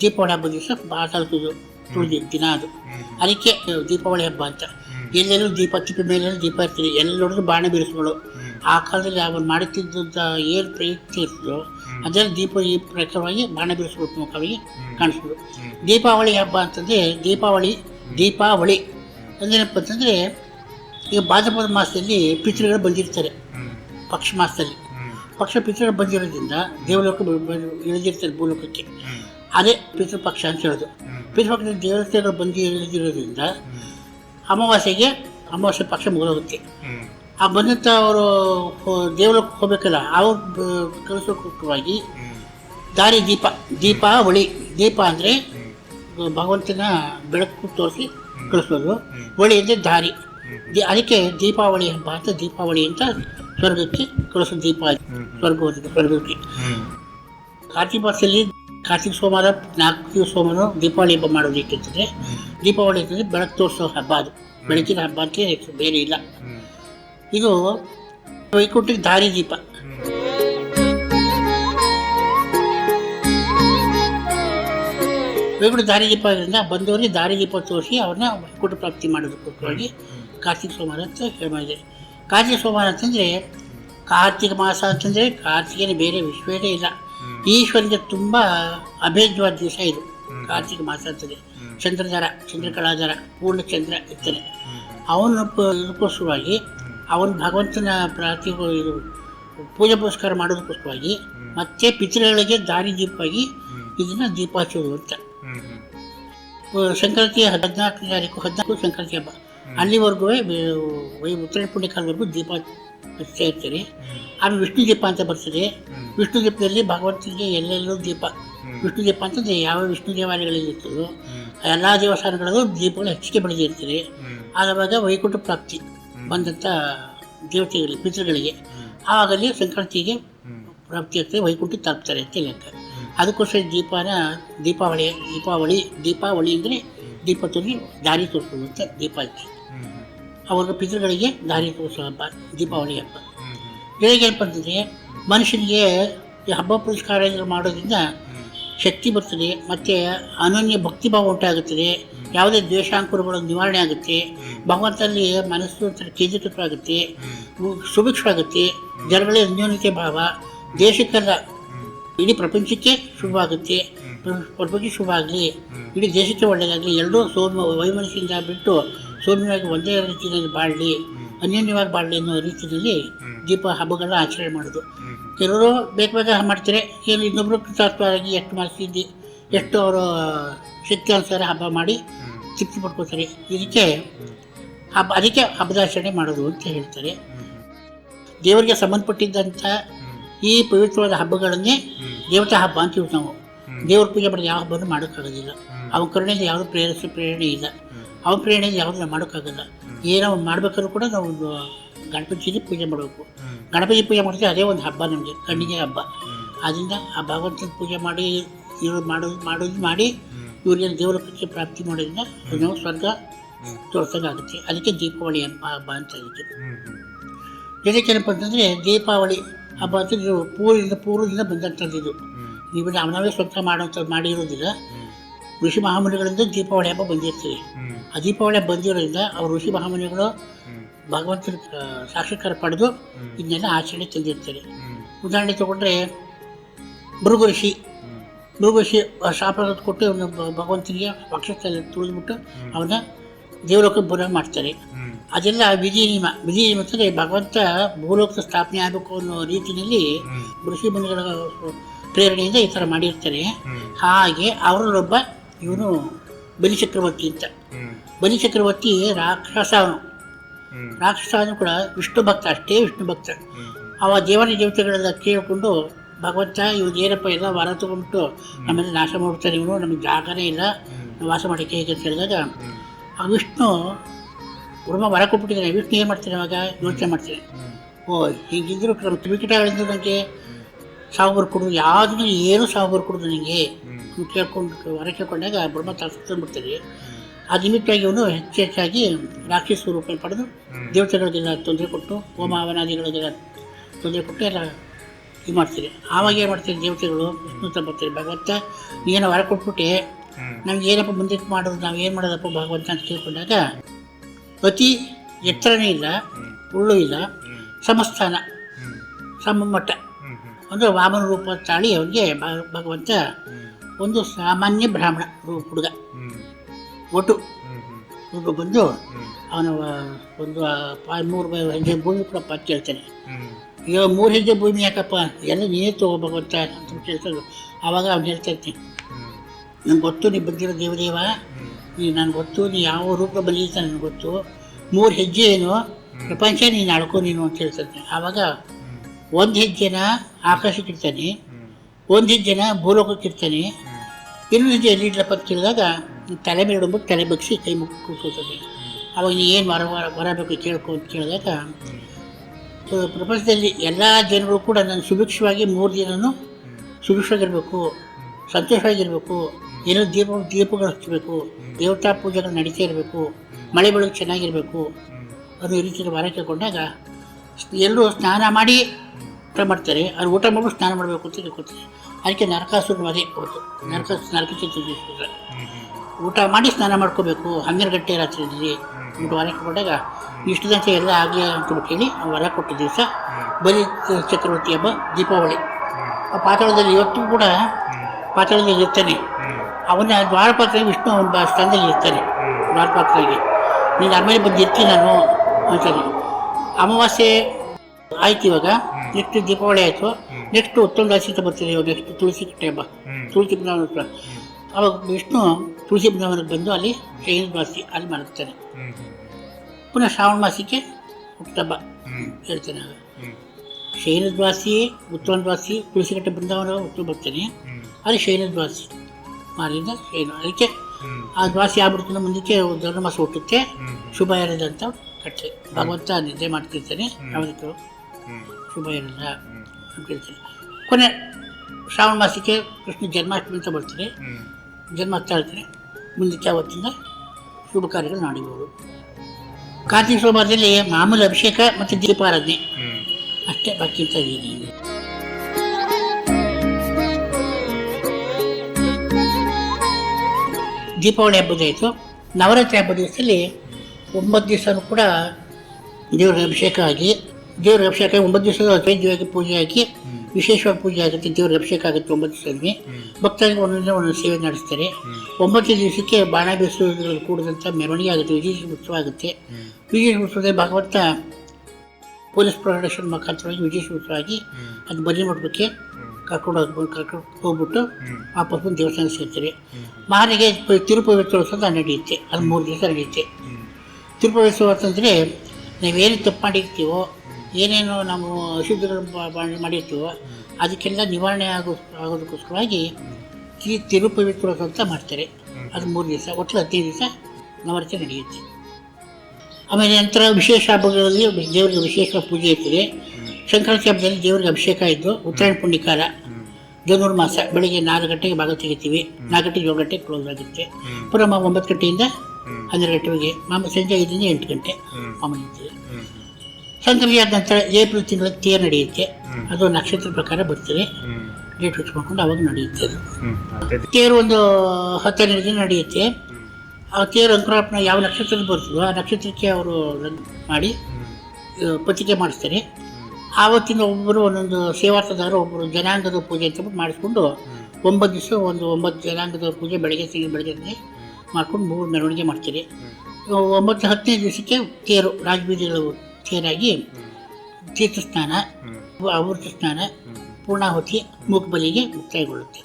ದೀಪಾವಳಿ ಹಬ್ಬದ ದಿವಸ ಭಾಳ ತುಳಿದು ತುಳಿದ ದಿನ ಅದು. ಅದಕ್ಕೆ ದೀಪಾವಳಿ ಹಬ್ಬ ಅಂತ. ಎಲ್ಲೆಲ್ಲೂ ದೀಪ ತಿಪ್ಪಿ ಮೇಲೆ ದೀಪ ಇರ್ತೀರಿ ಎಲ್ಲ ನೋಡಿದ್ರು ಬಾಣ ಬಿರುಸುಗಳು ಆ ಕಾಲದಲ್ಲಿ ಅವನು ಮಾಡುತ್ತಿದ್ದಂಥ ಏನು ಪ್ರಯತ್ನ ಇರ್ತದೋ ಅದರಲ್ಲಿ ದೀಪ ಈ ಪ್ರಕಾರವಾಗಿ ಬಾಣ ಬಿರುಸುಗಳ ಮುಖವಾಗಿ ಕಾಣಿಸ್ಬೋದು. ದೀಪಾವಳಿ ಹಬ್ಬ ಅಂತಂದರೆ ದೀಪಾವಳಿ ದೀಪಾವಳಿ ಅಂದೇನಪ್ಪ ಅಂತಂದರೆ ಈಗ ಭಾದ್ರಪದ ಮಾಸದಲ್ಲಿ ಪಿತೃಗಳು ಬಂದಿರ್ತಾರೆ. ಪಕ್ಷ ಮಾಸದಲ್ಲಿ. ಪಕ್ಷ ಪಿತೃಗಳು ಬಂದಿರೋದ್ರಿಂದ ದೇವಲೋಕ ಇಳಿದಿರ್ತಾರೆ ಭೂಲೋಕಕ್ಕೆ. ಅದೇ ಪಿತೃಪಕ್ಷ ಅಂತ ಹೇಳೋದು. ಪಿತೃಪಕ್ಷದಲ್ಲಿ ದೇವಸ್ಥಾನಗಳು ದೇವತೆಗಳು ಬಂದು ಇಳಿದಿರೋದ್ರಿಂದ ಅಮಾವಾಸ್ಯೆಗೆ ಅಮಾವಾಸ್ಯೆ ಪಕ್ಷ ಮುಗಿದೋಗುತ್ತೆ. ಆ ಬಂದಂಥ ಅವರು ದೇವಲಕ್ಕೆ ಹೋಗ್ಬೇಕಲ್ಲ ಅವ್ರು ಕಳಿಸೋಕ್ಕಾಗಿ ಹ್ಮ್. ದಾರಿ ದೀಪ ದೀಪಾವಳಿ ದೀಪ ಅಂದರೆ ಭಗವಂತನ ಬೆಳಕು ತೋರಿಸಿ ಕಳಿಸೋದು. ಒಳಿ ಅಂದರೆ ದಾರಿ. ಅದಕ್ಕೆ ದೀಪಾವಳಿ ಹಬ್ಬ ಅಂತ ದೀಪಾವಳಿ ಅಂತ ಸ್ವರ್ಗಕ್ಕೆ ಕಳಿಸೋ ದೀಪ. ಸ್ವರ್ಗ ಸ್ವರ್ಗಕ್ಕೆ. ಕಾರ್ತಿಕ ಮಾಸದಲ್ಲಿ ಕಾರ್ತಿಕ ಸೋಮವಾರ ನಾಲ್ಕು ಸೋಮವಾರ ದೀಪಾವಳಿ ಹಬ್ಬ ಮಾಡೋದು ಇಟ್ಟಿರ್ತದೆ ದೀಪಾವಳಿ ಅಂತಂದರೆ ಬೆಳಕು ತೋರಿಸೋ ಹಬ್ಬ ಅದು. ಬೆಳಕಿನ ಹಬ್ಬ ಅಂತ ಬೇರೆ ಇಲ್ಲ. ಇದು ವೈಕುಂಠ ದಾರಿ ದೀಪ ವೈಕುಂಠ ದಾರಿ ದೀಪ ಆಗಿರೋದ್ರಿಂದ ಬಂದವರಿಗೆ ದಾರಿ ದೀಪ ತೋರಿಸಿ ಅವ್ರನ್ನ ವೈಕುಂಠ ಪ್ರಾಪ್ತಿ ಮಾಡೋದಕ್ಕೋಸ್ಕರವಾಗಿ ಕಾರ್ತಿಕ ಸೋಮವಾರ ಅಂತ ಹೇಳಿದೆ ಕಾರ್ತಿಕ ಸೋಮವಾರ ಅಂತಂದರೆ ಕಾರ್ತಿಕ ಮಾಸ ಅಂತಂದರೆ ಕಾರ್ತಿಕನ ಬೇರೆ ವಿಶ್ವವೇ ಇಲ್ಲ. ಈಶ್ವರಿಗೆ ತುಂಬ ಅಭೇದ್ಯವಾದ ದಿವಸ ಇದು. ಕಾರ್ತಿಕ ಮಾಸ ಅಂತಂದರೆ ಚಂದ್ರಧಾರ ಚಂದ್ರಕಲಾಧಾರ ಪೂರ್ಣ ಚಂದ್ರ ಇರ್ತಾನೆ ಅವನ ಇದಕ್ಕೋಸ್ಕರವಾಗಿ ಅವನ ಭಗವಂತನ ಪ್ರಾರ್ಥಿ ಇದು ಪೂಜೆ ಪುರಸ್ಕಾರ ಮಾಡೋದಕ್ಕೋಸ್ಕರವಾಗಿ ಮತ್ತೆ ಪಿತೃಗಳಿಗೆ ದಾರಿ ದೀಪವಾಗಿ ಇದನ್ನ ದೀಪ ಹಚ್ಚೋದು ಅಂತ. ಸಂಕ್ರಾಂತಿ ಹದಿನಾಲ್ಕು ತಾರೀಕು ಹದಿನಾಲ್ಕು ಸಂಕ್ರಾಂತಿ ಹಬ್ಬ. ಅಲ್ಲಿವರೆಗೂ ಉತ್ತರ ಪುಣ್ಯ ಕಾಲವರೆಗೂ ದೀಪ ಹಚ್ತಾ ಇರ್ತಾರೆ. ಆಮೇಲೆ ವಿಷ್ಣು ದೀಪ ಅಂತ ಬರ್ತದೆ. ವಿಷ್ಣು ದೀಪದಲ್ಲಿ ಭಗವಂತನಿಗೆ ಎಲ್ಲೆಲ್ಲೂ ದೀಪ. ವಿಷ್ಣು ದೀಪ ಅಂತಂದರೆ ಯಾವ ವಿಷ್ಣು ದೇವಾಲಯಗಳಲ್ಲಿ ಇರ್ತದೋ ಎಲ್ಲ ದೇವಸ್ಥಾನಗಳಲ್ಲೂ ದೀಪಗಳು ಹೆಚ್ಚಿಗೆ ಬೆಳೆದಿರ್ತೀರಿ ಆದವಾಗ ವೈಕುಂಠ ಪ್ರಾಪ್ತಿ. ಬಂದಂಥ ದೇವತೆಗಳಿಗೆ ಪಿತೃಗಳಿಗೆ ಆವಾಗಲ್ಲಿ ಸಂಕ್ರಾಂತಿಗೆ ಪ್ರಾಪ್ತಿ ಆಗ್ತದೆ ವೈಕುಂಠ ತಲುಪ್ತಾರೆ ಅಂತ ಲೆಕ್ಕ ಅದಕ್ಕೋಸ್ಕರ ದೀಪಾನ ದೀಪಾವಳಿ ದೀಪಾವಳಿ ದೀಪಾವಳಿ ಅಂದರೆ ದೀಪ ತೋರಿ ದಾರಿ ತೋರಿಸೋದು ಅಂತ ದೀಪ ಇತ್ತು ಅವಾಗ ಪಿತೃಗಳಿಗೆ ದಾರಿ ತೋರಿಸೋ ಹಬ್ಬ ದೀಪಾವಳಿ ಹಬ್ಬ. ಏನಪ್ಪ ಅಂತಂದರೆ ಮನುಷ್ಯನಿಗೆ ಈ ಹಬ್ಬ ಪುರಸ್ಕಾರ ಮಾಡೋದ್ರಿಂದ ಶಕ್ತಿ ಬರ್ತದೆ, ಮತ್ತು ಅನನ್ಯ ಭಕ್ತಿಭಾವ ಉಂಟಾಗುತ್ತದೆ. ಯಾವುದೇ ದ್ವೇಷಾಂಕುರಗಳು ನಿವಾರಣೆ ಆಗುತ್ತೆ. ಭಗವಂತನಲ್ಲಿ ಮನಸ್ಸು ಒಂಥರ ಕೇಂದ್ರೀಕೃತವಾಗುತ್ತೆ ಸುಭಿಕ್ಷವಾಗುತ್ತೆ. ಜನಗಳೇ ಅನ್ಯೋನ್ಯತೆ ಭಾವ. ದೇಶಕ್ಕೆಲ್ಲ, ಇಡೀ ಪ್ರಪಂಚಕ್ಕೆ ಶುಭ ಆಗುತ್ತೆ ಪ್ರಪಂಚ ಶುಭ ಆಗಲಿ. ಇಡೀ ದೇಶಕ್ಕೆ ಒಳ್ಳೆಯದಾಗಲಿ. ಎರಡೂ ಸೌಮ್ಯ ವೈಮನಸ್ಸಿಂದ ಬಿಟ್ಟು ಸೌಮ್ಯವಾಗಿ ಒಂದೇ ರೀತಿಯಲ್ಲಿ ಬಾಳಲಿ, ಅನ್ಯೋನ್ಯವಾಗಿ ಬಾಳಲಿ ಅನ್ನೋ ರೀತಿಯಲ್ಲಿ ದೀಪ ಹಬ್ಬಗಳನ್ನ ಆಚರಣೆ ಮಾಡೋದು. ಕೆಲವರು ಬೇಗ ಬೇಗ ಮಾಡ್ತಾರೆ ಏನು ಇನ್ನೊಬ್ಬರು ಕೃತಾರ್ಥವಾಗಿ ಎಷ್ಟು ಮಾಡಿಸಿದ್ದು ಎಷ್ಟು ಅವರು ಶಕ್ತಿ ಅನುಸಾರ ಹಬ್ಬ ಮಾಡಿ ತೃಪ್ತಿ ಪಡ್ಕೋತಾರೆ. ಇದಕ್ಕೆ ಹಬ್ಬ ಅದಕ್ಕೆ ಹಬ್ಬದಾಚರಣೆ ಮಾಡೋದು ಅಂತ ಹೇಳ್ತಾರೆ. ದೇವರಿಗೆ ಸಂಬಂಧಪಟ್ಟಿದ್ದಂಥ ಈ ಪವಿತ್ರವಾದ ಹಬ್ಬಗಳನ್ನೇ ದೇವತಾ ಹಬ್ಬ ಅಂತೀವಿ ನಾವು. ದೇವ್ರ ಪೂಜೆ ಮಾಡಿದ ಯಾವ ಹಬ್ಬನೂ ಮಾಡೋಕ್ಕಾಗೋದಿಲ್ಲ. ಅವನ ಕರುಣೆಯಿಂದ ಯಾವುದೂ ಪ್ರೇರಿಸೋ ಪ್ರೇರಣೆ ಇಲ್ಲ. ಅವನ ಪ್ರೇರಣೆಯಿಂದ ಯಾವುದನ್ನು ಮಾಡೋಕ್ಕಾಗಲ್ಲ. ಏನೋ ಮಾಡ್ಬೇಕಾದ್ರೂ ಕೂಡ ನಾವು ಒಂದು ಗಣಪತಿಗೆ ಪೂಜೆ ಮಾಡಬೇಕು. ಗಣಪತಿ ಪೂಜೆ ಮಾಡಿದ್ರೆ ಅದೇ ಒಂದು ಹಬ್ಬ ನಮಗೆ ಕಣ್ಣಿಗೆ ಹಬ್ಬ. ಆದ್ದರಿಂದ ಆ ಭಗವಂತನ ಪೂಜೆ ಮಾಡಿ ಇವ್ರು ಮಾಡೋದು ಮಾಡೋದು ಮಾಡಿ ಇವರಿಗೆ ದೇವಲೋಕಕ್ಕೆ ಪ್ರಾಪ್ತಿ ಮಾಡೋದ್ರಿಂದ ನಾವು ಸ್ವರ್ಗ ತೋರ್ಸೋಕ್ಕಾಗುತ್ತೆ ಅದಕ್ಕೆ ದೀಪಾವಳಿ ಹಬ್ಬ ಹಬ್ಬ ಅಂತ ಅದಕ್ಕೆ ಇದಕ್ಕೇನಪ್ಪ ಅಂತಂದರೆ ದೀಪಾವಳಿ ಹಬ್ಬ ಅಂತ ಪೂರ್ವದಿಂದ ಪೂರ್ವದಿಂದ ಬಂದಂಥದ್ದು ಇದು. ನೀವು ನಾವು ನಾವೇ ಸ್ವಂತ ಮಾಡೋಂಥದ್ದು ಮಾಡಿರೋದಿಲ್ಲ. ಋಷಿ ಮಹಾಮುನಿಗಳಿಂದ ದೀಪಾವಳಿ ಹಬ್ಬ ಬಂದಿರ್ತೀವಿ ಆ ದೀಪಾವಳಿ ಹಬ್ಬ ಬಂದಿರೋದ್ರಿಂದ ಅವ್ರು ಋಷಿ ಮಹಾಮುನಿಗಳು ಭಗವಂತನ ಸಾಕ್ಷಿಕಾರ ಪಡೆದು ಇದನ್ನೆಲ್ಲ ಆಚರಣೆ ತಂದಿರ್ತಾರೆ. ಉದಾಹರಣೆ ತಗೊಂಡ್ರೆ ಮೃಗ ಋಷಿ. ಮೃಗ ಋಷಿ ಶಾಪ ಕೊಟ್ಟು ಅವನ ಭಗವಂತನಿಗೆ ಪಕ್ಷದಲ್ಲಿ ತುಳಿದ್ಬಿಟ್ಟು ಅವನ ದೇವಲೋಕ ಬುರ ಮಾಡ್ತಾರೆ. ಅದೆಲ್ಲ ವಿಧಿ ನಿಯಮ ವಿಧಿ ನಿಯಮ ಅಂತಂದರೆ ಭಗವಂತ ಭೂಲೋಕದ ಸ್ಥಾಪನೆ ಆಗಬೇಕು ಅನ್ನೋ ರೀತಿಯಲ್ಲಿ ಋಷಿ ಮುನಿಗಳ ಪ್ರೇರಣೆಯಿಂದ ಈ ಥರ ಮಾಡಿರ್ತಾರೆ. ಹಾಗೆ ಅವರಲ್ಲೊಬ್ಬ ಇವನು ಬಲಿಚಕ್ರವರ್ತಿ ಅಂತ. ಬಲಿಚಕ್ರವರ್ತಿ ರಾಕ್ಷಸ ಅವನು ರಾಕ್ಷಸ ಅವನು ಕೂಡ ವಿಷ್ಣು ಭಕ್ತ ಅಷ್ಟೇ ವಿಷ್ಣು ಭಕ್ತ. ಅವ ದೇವರ ದೇವತೆಗಳೆಲ್ಲ ಕೇಳಿಕೊಂಡು ಭಗವಂತ ಇವನು ಏನಪ್ಪ ಎಲ್ಲ ವರ ತಗೊಂಡ್ಬಿಟ್ಟು ನಮ್ಮನ್ನು ನಾಶ ಮಾಡ್ತಾರೆ ಇವನು ನಮಗೆ ಜಾಗನೇ ಇಲ್ಲ. ವಾಸ ಮಾಡೋಕ್ಕೆ ಹೇಗೆ ಅಂತ ಹೇಳಿದಾಗ ಆ ವಿಷ್ಣು ಉರ್ಮ ವರ ಕೊಟ್ಬಿಟ್ಟಿದ್ದಾನೆ. ವಿಷ್ಣು ಏನು ಮಾಡ್ತಾನೆ ಅವಾಗ? ಯೋಚನೆ ಮಾಡ್ತಾನೆ. ಓ ಹೀಗಿದ್ರು ಕ್ರಮ ತ್ರಿವಿಕಟಗಳಿಂದ ನನಗೆ ಸಾವು ಬರ್ಕೊಡೋದು ಯಾವುದನ್ನು ಏನು ಸಾವು ಬರ್ಕೊಡೋದು ನನಗೆ ಕೇಳ್ಕೊಂಡು ವರ ಕೇಳ್ಕೊಂಡಾಗ ಬ್ರಹ್ಮ ತಂದ್ಬಿಡ್ತಾರೆ ಆ ನಿಮಿತ್ತವಾಗಿ ಇವನು ಹೆಚ್ಚು ಹೆಚ್ಚಾಗಿ ರಾಕ್ಷಿ ಸ್ವರೂಪ ಪಡೆದು ದೇವತೆಗಳಿಗೆಲ್ಲ ತೊಂದರೆ ಕೊಟ್ಟು ಹೋಮ ಹವನಾದಿಗಳಿಗೆಲ್ಲ ತೊಂದರೆ ಕೊಟ್ಟು ಎಲ್ಲ ಇದು ಮಾಡ್ತೀವಿ ಆವಾಗ ಏನು ಮಾಡ್ತೀವಿ ದೇವತೆಗಳು ವಿಷ್ಣು ಅಂತ ಬರ್ತಾರೆ ಭಗವಂತ ನೀನು ಹೊರ ಕೊಟ್ಬಿಟ್ಟೆ ನಮ್ಗೆ ಏನಪ್ಪ ಮುಂದಕ್ಕೆ ಮಾಡೋದು ನಾವು ಏನು ಮಾಡೋದಪ್ಪ ಭಗವಂತ ಅಂತ ಕೇಳ್ಕೊಂಡಾಗ ಅತಿ ಎತ್ತರನೇ ಇಲ್ಲ ಉಳ್ಳು ಇಲ್ಲ ಸಮಸ್ಥಾನ ಸಮಮಟ್ಟ. ಅಂದರೆ ವಾಮನ ರೂಪ ತಾಳಿ ಅವನಿಗೆ ಭಗವಂತ ಒಂದು ಸಾಮಾನ್ಯ ಬ್ರಾಹ್ಮಣ ಹುಡುಗ. ಒಟ್ಟು ಹುಡುಗ ಬಂದು ಅವನ ಒಂದು ಮೂರು ಹೆಜ್ಜೆ ಭೂಮಿ ಕೂಡ ಅಂತ ಕೇಳ್ತಾನೆ ಇವಾಗ ಮೂರು ಹೆಜ್ಜೆ ಭೂಮಿ ಯಾಕಪ್ಪ? ಎಲ್ಲ ನೀನೇ ತಗೋಬೇಕಂತ ಅಂತ ಕೇಳ್ತಾರೆ ಆವಾಗ ಅವ್ನು ಹೇಳ್ತಾ ಇರ್ತೀನಿ. ನಂಗೆ ಗೊತ್ತು ನೀ ಬಂದಿರೋ ದೇವದೇವ. ನೀ ನನಗೆ ಗೊತ್ತು ನೀ ಯಾವ ರೂಪ ಬಂದಿದ್ದ ನನಗೆ ಗೊತ್ತು. ಮೂರು ಹೆಜ್ಜೆ ಏನು? ಪ್ರಪಂಚ ನೀನು ಅಳ್ಕೊ ನೀನು ಅಂತ ಹೇಳ್ತಾನೆ ಆವಾಗ ಒಂದು ಹೆಜ್ಜೆನ ಆಕಾಶಕ್ಕೆ ಇರ್ತಾನೆ ಒಂದು ಹೆಜ್ಜೆನ ಭೂಲೋಕಕ್ಕೆ ಎಲ್ಲಿ ಇಡ್ಲಪ್ಪ ಅಂತ ಕೇಳಿದಾಗ ತಲೆ ಮೇಲೆ ಇಡ್ಬಿಟ್ಟು ತಲೆ ಬಗ್ಸಿ ಕೈ ಮುಗಿ ಕೂತ್ಕೋತದೆ ಅವಾಗ ನೀ ಏನು ವರ ವರ ಬರಬೇಕು ಕೇಳ್ಕೊ ಅಂತ ಕೇಳಿದಾಗ ಪ್ರಪಂಚದಲ್ಲಿ ಎಲ್ಲ ಜನಗಳು ಕೂಡ ನಾನು ಸುಭಿಕ್ಷವಾಗಿ ಮೂರು ದಿನವೂ ಸುಭಿಕ್ಷವಾಗಿರಬೇಕು ಸಂತೋಷವಾಗಿರಬೇಕು ಏನೋ ದೀಪ ದೀಪಗಳು ಹಚ್ಚಬೇಕು ದೇವತಾ ಪೂಜೆಗಳು ನಡೀತಾ ಇರಬೇಕು ಮಳೆ ಬೆಳಕು ಚೆನ್ನಾಗಿರಬೇಕು ಅನ್ನೋ ರೀತಿಯಲ್ಲಿ ವರ ಕೇಳ್ಕೊಂಡಾಗ ಎಲ್ಲರೂ ಸ್ನಾನ ಮಾಡಿ ಊಟ ಮಾಡ್ತಾರೆ ಅವ್ರು ಊಟ ಮಾಡ್ಬಿಟ್ಟು ಸ್ನಾನ ಮಾಡಬೇಕು ಅಂತ ತಿಳ್ಕೊತಾರೆ. ಅದಕ್ಕೆ ನರಕಾಸುರನ ಅದೇ ಕೊಡ್ತು ನರಕ ನರಕ ಚತುರ್ದಶಿ ಊಟ ಮಾಡಿ ಸ್ನಾನ ಮಾಡ್ಕೋಬೇಕು. ಹನ್ನೆರಡು ಗಂಟೆ ಇದ್ದೀವಿ ಊಟ ವಾರಕ್ಕೆ ಕೊಟ್ಟಾಗ ಇಷ್ಟು ಗಂಟೆ ಎಲ್ಲ ಆಗಲಿ ಅಂತ ಹೇಳಿ ವರ ಕೊಟ್ಟ ದಿವಸ ಬಲಿ ಚಕ್ರವರ್ತಿ ಹಬ್ಬ ದೀಪಾವಳಿ. ಆ ಪಾತಾಳದಲ್ಲಿ ಇವತ್ತು ಕೂಡ ಪಾತಾಳದಲ್ಲಿ ಇರ್ತಾನೆ. ಅವನ ದ್ವಾರಪಾತ್ರ ವಿಷ್ಣು ಅವನ ಸ್ಥಾನದಲ್ಲಿ ಇರ್ತಾನೆ. ದ್ವಾರಪಾತ್ರಿಗೆ. ನೀನು ಆಮೇಲೆ ಬಂದು ಇರ್ತೀನಿ ನಾನು? ಅಂತಾನೆ. ಅಮಾವಾಸ್ಯೆ ಆಯ್ತು ಇವಾಗ. ನೆಕ್ಸ್ಟ್ ದೀಪಾವಳಿ ಆಯ್ತು. ನೆಕ್ಸ್ಟ್ ಉತ್ತಮ ರಾಶಿ ಬರ್ತದೆ ಇವಾಗ ನೆಕ್ಸ್ಟ್ ತುಳಸಿ ಕಟ್ಟೆ ಹಬ್ಬ. ತುಳಸಿ ಬೃಂದಾವನ ಹತ್ರ. ಅವಾಗ ವಿಷ್ಣು ತುಳಸಿ ಬೃಂದಾವನಕ್ಕೆ ಬಂದು ಅಲ್ಲಿ ಶೈನ ಬಾಸಿ ಅಲ್ಲಿ ಹ್ಮ್. ಪುನಃ ಶ್ರಾವಣ ಮಾಸಕ್ಕೆ ಹುಟ್ಟಬ್ಬ ಹ್ಮ್. ಹೇಳ್ತೇನೆ ಆಗ. ಹ್ಮ್. ಶೈನ ದ್ವಾಸಿ ಉತ್ತಮ ದ್ವಾಸಿ ತುಳಸಿ ಕಟ್ಟೆ ಬೃಂದಾವನ ಉತ್ತರ ಬರ್ತಾನೆ. ಅಲ್ಲಿ ಶೈನ ದ್ವಾಸಿ ಮಾರಿಂದ ಶೈನ ಅದಕ್ಕೆ ಆ ದ್ವಾಸಿ ಆಗ್ಬಿಡ್ತಾನೆ ಮುಂದಕ್ಕೆ ಧನುರ್ಮಾಸ ಹುಟ್ಟುತ್ತೆ. ಶುಭ ಇರಲ್ಲ ಅಂತ ಕಟ್ಟೆ. ಭಗವಂತ ನಿದ್ದೆ ಮಾಡ್ತಿರ್ತಾನೆ. ಯಾವತ್ತೂ ಹ್ಮ್ ಶುಭ ಇರಲ್ಲ ಅಂತ ಹೇಳ್ತಾರೆ ಕೊನೆ ಶ್ರಾವಣ ಮಾಸಕ್ಕೆ ಕೃಷ್ಣ ಜನ್ಮಾಷ್ಟಮಿ ಅಂತ ಬರ್ತಾರೆ ಹ್ಮ್. ಜನ್ಮ ಆಗ್ತಾ ಇರ್ತಾರೆ ಮುಂದಕ್ಕೆ ಆವತ್ತಿಂದ ಶುಭ ಕಾರ್ಯಗಳು ನಡೆಯಬಹುದು ಕಾರ್ತಿಕ ಸೋಮವಾರದಲ್ಲಿ ಮಾಮೂಲಿ ಅಭಿಷೇಕ ಮತ್ತು ದೀಪಾರಾಧನೆ. ಅಷ್ಟೇ ಬಾಕಿ ಅಂತ ಏನಿಲ್ಲ ದೀಪಾವಳಿ ಹಬ್ಬದ ಆಯಿತು. ನವರಾತ್ರಿ ಹಬ್ಬದ ದಿವಸದಲ್ಲಿ ಒಂಬತ್ತು ದಿವಸನೂ ಕೂಡ ದೇವರ ಅಭಿಷೇಕ ಆಗಿ ದೇವರ ಅಭಿಷೇಕ ಒಂಬತ್ತು ದಿವಸ ವೈದ್ಯವಾಗಿ ಪೂಜೆ ಹಾಕಿ ವಿಶೇಷವಾಗಿ ಪೂಜೆ ಆಗುತ್ತೆ ದೇವ್ರ ಅಭಿಷೇಕ ಆಗುತ್ತೆ ಒಂಬತ್ತು ದಿವಸದಲ್ಲಿ ಭಕ್ತರಿಗೆ ಒಂದೊಂದೇ ಒಂದೊಂದು ಸೇವೆ ನಡೆಸ್ತಾರೆ. ಒಂಬತ್ತು ದಿವಸಕ್ಕೆ ಬಾಣ ಬೇಸುವುದರಲ್ಲಿ ಕೂಡಿದಂಥ ಮೆರವಣಿಗೆ ಆಗುತ್ತೆ ವಿಜಯ ಉತ್ಸವ ಆಗುತ್ತೆ. ವಿಜಯ ಉತ್ಸವದಲ್ಲಿ ಭಾಗವತ ಪೊಲೀಸ್ ಪ್ರೊಡಕ್ಷನ್ ಮುಖಾಂತರವಾಗಿ ವಿಜಯ ಉತ್ಸವ ಆಗಿ ಅದು ಬಲಿ ಮಠಕ್ಕೆ ಕರ್ಕೊಂಡು ಹೋಗ್ಬೋದು ಕರ್ಕೊಂಡು ಹೋಗ್ಬಿಟ್ಟು ವಾಪಸ್ ಬಂದು ದೇವಸ್ಥಾನ ಸೇರ್ತಾರೆ. ಮಾರಿಗೆ ತಿರುಪವಿತ್ರೋತ್ಸವ ನಡೆಯುತ್ತೆ. ಅದು ಮೂರು ದಿವಸ ನಡೆಯುತ್ತೆ. ತಿರುಪವಿತ್ಸವ ಅಂತಂದರೆ ನಾವೇನು ತಪ್ಪು ಮಾಡಿರ್ತೀವೋ ಏನೇನು ನಾವು ಅಶುದ್ಧಗಳು ಮಾಡಿರ್ತೀವೋ ಅದಕ್ಕೆಲ್ಲ ನಿವಾರಣೆ ಆಗೋ, ಆಗೋದಕ್ಕೋಸ್ಕರವಾಗಿ ಈ ತಿರುಪವಿತ್ರ ಅಂತ ಮಾಡ್ತಾರೆ. ಅದು ಮೂರು ದಿವಸ, ಒಟ್ಟು ಹದಿನೈದು ದಿವಸ ನವರಾತ್ರಿ ನಡೆಯುತ್ತೆ. ಆಮೇಲೆ ನಂತರ ವಿಶೇಷ ಹಬ್ಬಗಳಲ್ಲಿ ದೇವರಿಗೆ ವಿಶೇಷ ಪೂಜೆ ಇರ್ತದೆ. ಸಂಕ್ರಾಂತಿ ಹಬ್ಬದಲ್ಲಿ ದೇವರಿಗೆ ಅಭಿಷೇಕ ಇದ್ದು ಉತ್ತರಾಯಣ ಪುಣ್ಯಕಾಲ. ಧನುರ್ಮಾಸ ಬೆಳಿಗ್ಗೆ ನಾಲ್ಕು ಗಂಟೆಗೆ ಭಾಗ ತೆಗಿತೀವಿ. ನಾಲ್ಕು ಗಂಟೆಗೆ ಏಳು ಗಂಟೆಗೆ ಕ್ಲೋಸ್ ಆಗುತ್ತೆ. ಪುನಃ ಒಂಬತ್ತು ಗಂಟೆಯಿಂದ ಹನ್ನೆರಡು ಗಂಟೆಗೆ ಮಾಮೂಲಿ ಸಂಜೆ ಐದರಿಂದ ಎಂಟು ಗಂಟೆ ಮಾಮೂಲಿ ಇರ್ತದೆ ಸಂಕ್ರಾಂತಿ ಆದ ನಂತರ ಏಪ್ರಿಲ್ ತಿಂಗಳ ತೇರು ನಡೆಯುತ್ತೆ. ಅದು ನಕ್ಷತ್ರ ಪ್ರಕಾರ ಬರ್ತದೆ. ಡೇಟ್ ಫಿಕ್ಸ್ ಮಾಡ್ಕೊಂಡು ಅವಾಗ ನಡೆಯುತ್ತೆ ಅದು. ತೇರು ಒಂದು ಹತ್ತನೇ ದಿನ ನಡೆಯುತ್ತೆ. ಆ ತೇರು ಅಂಕುರಾಪ್ನ ಯಾವ ನಕ್ಷತ್ರದಲ್ಲಿ ಬರ್ತದೋ ಆ ನಕ್ಷತ್ರಕ್ಕೆ ಅವರು ಮಾಡಿ ಪತ್ರಿಕೆ ಮಾಡಿಸ್ತಾರೆ. ಆವತ್ತಿನ ಒಬ್ಬರು ಒಂದೊಂದು ಸೇವಾರ್ಥದವರು ಒಬ್ಬರು ಜನಾಂಗದ ಪೂಜೆ ಅಂತ ಮಾಡಿಸ್ಕೊಂಡು ಒಂಬತ್ತು ದಿವಸ ಒಂದು ಒಂಬತ್ತು ಜನಾಂಗದ ಪೂಜೆ ಬೆಳಗ್ಗೆ ಸಂಜೆ ಬೆಳಗ್ಗೆ ಮಾಡ್ಕೊಂಡು ಮೂರು ಮೆರವಣಿಗೆ ಮಾಡ್ತಾರೆ. ಒಂಬತ್ತು ಹತ್ತನೇ ದಿವಸಕ್ಕೆ ತೇರು ರಾಜಬೀದಿಗಳು ತೇರಾಗಿ ತೀರ್ಥಸ್ನಾನ ಅಮೃತ ಸ್ನಾನ ಪೂರ್ಣಾಹುತಿ ಮೂಕಬಲಿಗೆ ಮುಕ್ತಾಯಗೊಳ್ಳುತ್ತೆ.